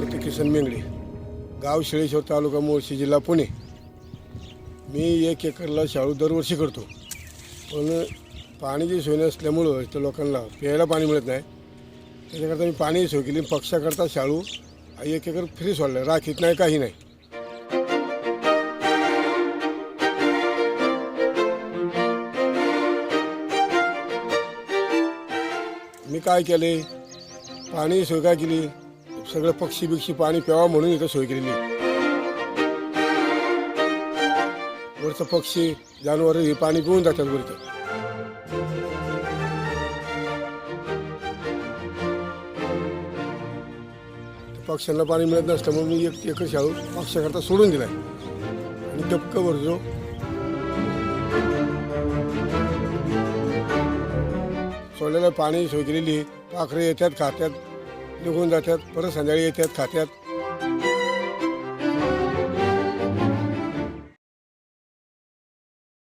किसन मेंगडे. गाव शिळेश्वर तालुका मुळशी जिल्हा पुणे. मी एक एकरला शाळू दरवर्षी करतो. पण पाण्याची सोय नसल्यामुळं इथं लोकांना प्यायला पाणी मिळत नाही. त्याच्याकरता मी पाणी सोय केली. पक्षाकरता शाळू एक एकर फ्री सोडलं. राखीत नाही काही नाही. मी काय केले? पाणी सोय काय केली? सगळं पक्षी बिक्षी पाणी प्यावा म्हणून इथं सोय केलेली वरचं पक्षी जनावर हे पाणी पिऊन जातात वरचं पक्ष्यांना पाणी मिळत नसतं म्हणून मी एक एकर शाळू पक्षाकरता सोडून दिलाय. आणि डबकं भरतो सोडलेलं पाणी सोय केलेली पाखरे येतात खात्यात निघून जातात परत संध्याकाळी येतात खात्यात.